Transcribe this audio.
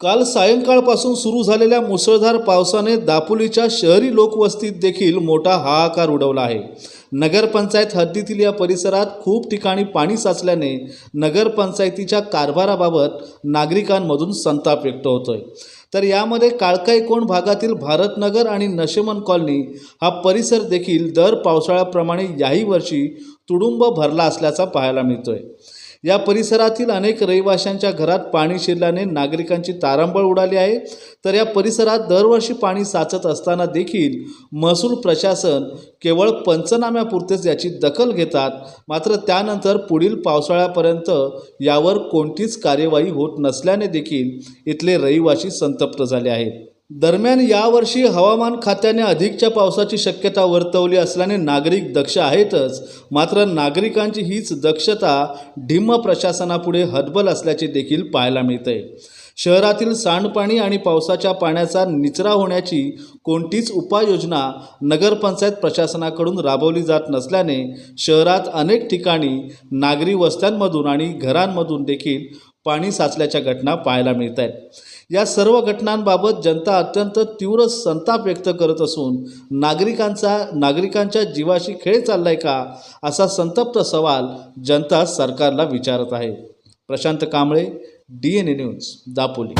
काल सायंकाळपासून सुरू झालेल्या मुसळधार पावसाने दापोलीच्या शहरी लोकवस्तीत देखील मोठा हाहाकार उडवला आहे. नगरपंचायत हद्दीतील या परिसरात खूप ठिकाणी पाणी साचल्याने नगरपंचायतीच्या कारभाराबाबत नागरिकांमधून संताप व्यक्त होतोय. तर यामध्ये काळकाईकोण भागातील भारतनगर आणि नशेमन कॉलनी हा परिसर देखील दर पावसाळ्याप्रमाणे याही वर्षी तुडुंब भरला असल्याचा पाहायला मिळतोय. या परिसरातील अनेक रहिवाशांच्या घरात पाणी शिरल्याने नागरिकांची तारांबळ उडाली आहे. तर या परिसरात दरवर्षी पाणी साचत असताना देखील महसूल प्रशासन केवळ पंचनाम्यापुरतेच याची दखल घेतात. मात्र त्यानंतर पुढील पावसाळ्यापर्यंत यावर कोणतीच कार्यवाही होत नसल्याने देखील इथले रहिवाशी संतप्त झाले आहेत. दरम्यान यावर्षी हवामान खात्याने अधिकच्या पावसाची शक्यता वर्तवली असल्याने नागरिक दक्ष आहेतच. मात्र नागरिकांची हीच दक्षता ढिम्म प्रशासनापुढे हतबल असल्याचे देखील पाहायला मिळते शहरातील सांडपाणी आणि पावसाच्या पाण्याचा निचरा होण्याची कोणतीच उपाययोजना नगरपंचायत प्रशासनाकडून राबवली जात नसल्याने शहरात अनेक ठिकाणी नागरी वस्त्यांमधून आणि घरांमधून देखील पाणी साचल्याच्या घटना पाहायला मिळत आहेत. या सर्व घटनांबाबत जनता अत्यंत तीव्र संताप व्यक्त करत असून नागरिकांचा नागरिकांच्या जीवाशी खेळ चाललाय का असा संतप्त सवाल जनता सरकारला विचारत आहे. Prashant Kamble DNA news Dapoli